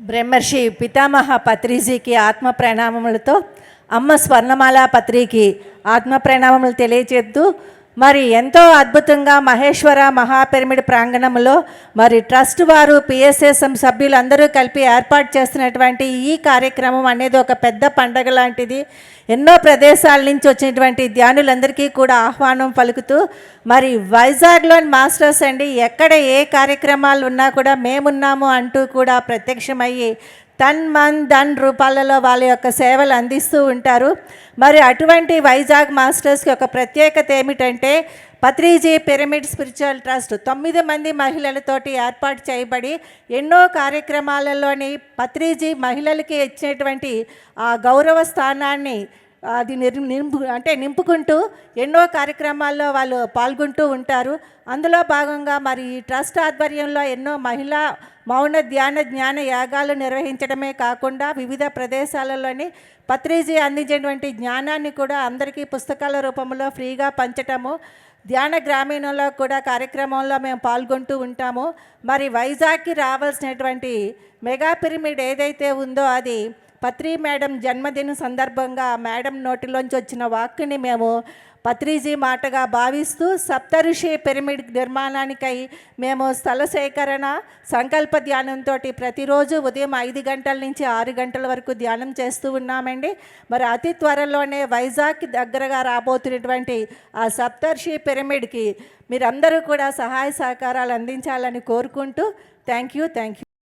బ్రహ్మర్షి పితామహ పత్రిజీకి ఆత్మ ప్రణామములతో అమ్మ స్వర్ణమాల పత్రికి ఆత్మ ప్రణామములు తెలియచేస్తూ మరి ఎంతో అద్భుతంగా మహేశ్వర మహాపిరమిడ్ ప్రాంగణంలో మరి ట్రస్ట్ వారు పిఎస్ఎస్ఎం సభ్యులందరూ కలిపి ఏర్పాటు చేస్తున్నటువంటి ఈ కార్యక్రమం అనేది ఒక పెద్ద పండగ లాంటిది. ఎన్నో ప్రదేశాల నుంచి వచ్చినటువంటి ధ్యానులందరికీ కూడా ఆహ్వానం పలుకుతూ మరి వైజాగ్లోని మాస్టర్స్ అండి ఎక్కడ ఏ కార్యక్రమాలు ఉన్నా కూడా మేమున్నాము అంటూ కూడా ప్రత్యక్షమయ్యి తన్ మన్ ధన్ రూపాలలో వాళ్ళ యొక్క సేవలు అందిస్తూ ఉంటారు. మరి అటువంటి వైజాగ్ మాస్టర్స్కి ఒక ప్రత్యేకత ఏమిటంటే పత్రిజీ పిరమిడ్ స్పిరిచువల్ ట్రస్ట్ తొమ్మిది మంది మహిళలతోటి ఏర్పాటు చేయబడి ఎన్నో కార్యక్రమాలలోని పత్రిజీ మహిళలకి ఇచ్చినటువంటి ఆ గౌరవ స్థానాన్ని అది నిర్ నింపు అంటే నింపుకుంటూ ఎన్నో కార్యక్రమాల్లో వాళ్ళు పాల్గొంటూ ఉంటారు. అందులో భాగంగా మరి ఈ ట్రస్ట్ ఆధ్వర్యంలో ఎన్నో మహిళా మౌన ధ్యాన జ్ఞాన యాగాలు నిర్వహించడమే కాకుండా వివిధ ప్రదేశాలలోని పత్రిజీ అందించేటువంటి జ్ఞానాన్ని కూడా అందరికీ పుస్తకాల రూపంలో ఫ్రీగా పంచటము ధ్యాన గ్రామీణంలో కూడా కార్యక్రమంలో మేము పాల్గొంటూ ఉంటాము. మరి వైజాగ్కి రావాల్సినటువంటి మెగా పిరమిడ్ ఏదైతే ఉందో అది పత్రి మేడం జన్మదిన సందర్భంగా మేడం నోటిలోంచి వచ్చిన వాక్కుని మేము పత్రిజీ మాటగా భావిస్తూ సప్తఋషి పిరమిడ్ నిర్మాణానికై మేము స్థల సేకరణ సంకల్ప ధ్యానంతో ప్రతిరోజు ఉదయం ఐదు గంటల నుంచి ఆరు గంటల వరకు ధ్యానం చేస్తూ ఉన్నామండి. మరి అతి త్వరలోనే వైజాగ్ దగ్గరగా రాబోతున్నటువంటి ఆ సప్తర్షి పిరమిడ్కి మీరందరూ కూడా సహాయ సహకారాలు అందించాలని కోరుకుంటూ థ్యాంక్ యూ థ్యాంక్ యూ